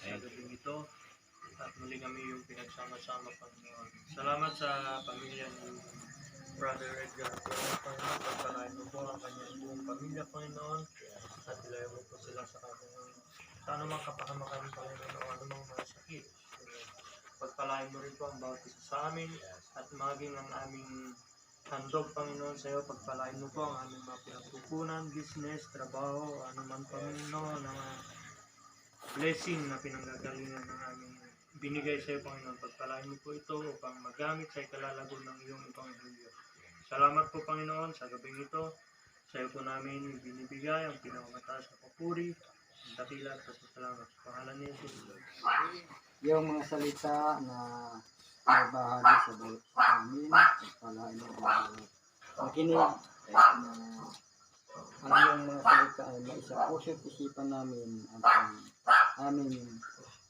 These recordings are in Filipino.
sa gabing ito. At muli kami yung pinagsama-sama, Panginoon. Salamat sa pamilya ni Brother Edgar. Salamat, Panginoon. Pagpalain mo po ang kanyang buong pamilya, Panginoon. At ilayo mo po sila sa kanyang sa anumang kapahamakan, Panginoon, o anumang mga sakit. Pagpalain mo rin po ang bawat isa sa amin at maging ang aming handog, Panginoon, sa iyo. Pagpalain mo po ang aming mga pinagkukunan, business, trabaho, anuman, Panginoon, ang blessing na pinanggagalingan ng aming binigay sa iyo, Panginoon. Pagpalain mo po ito upang magamit sa ikalalago ng iyong Ebanghelyo. Salamat po, Panginoon, sa gabing ito. Sa iyo po namin binibigay ang pinakamataas na papuri, ang dakila at pasasalamat. Sa pangalan ni Jesus. yung mga salita na may bahagi sa bawat amin, pagpalain mo bawat makinig kahit na ang iyong mga salita ay maisa puso at isipan namin at ang aming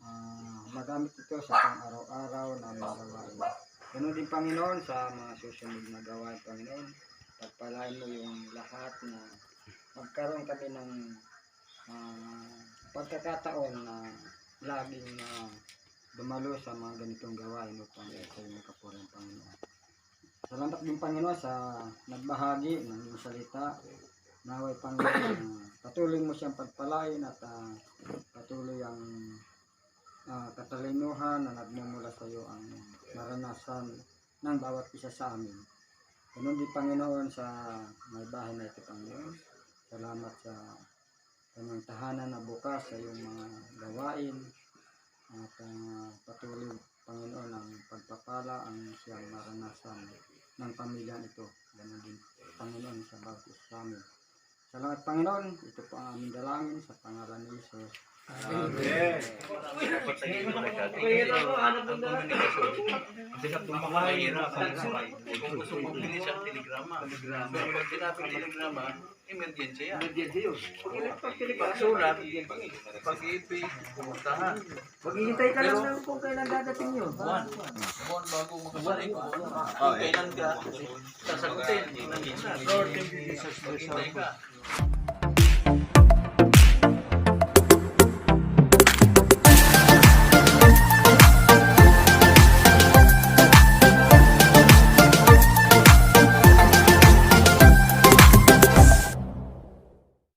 ah, magamit ito sa pang-araw-araw na mga gawain. Ganun din Panginoon sa mga susunod na gawain Panginoon. Pagpalain mo yung lahat na magkaroon kami ng ah, pagkakataon na laging na dumalo sa mga ganitong gawain upang sa iyong kapurihan Panginoon. Salamat din Panginoon sa nagbahagi ng salita. Naway Panginoon, na patuloy mo siyang pagpalain at ah, patuloy ang ah, katalinuhan na nagmumula sa iyo ang naranasan ng bawat isa sa amin. Ganun din Panginoon sa may bahay na ito Panginoon. Salamat sa kanyang tahanan na bukas sa iyong mga gawain at ah, patuloy Panginoon ang pagpapala ang siyang maranasan ng pamilya ito. Ganun din Panginoon sa bawat isa sa amin. Salamat Panginoon. Ito po ang aming dalangin sa pangalan ni Jesus. Amen. Bilis ang telegrama. Pero pag emergency yan. Pagsulat, pag-ibig, pumuntahan. Maghihintay ka lang ng kung kailan dadating yun. Buwan. Buwan bago makabalik. Kung kailan ka, sasagutin. Nandiyan na. Lord, thank you, Jesus. Maghintay ka. Thank you.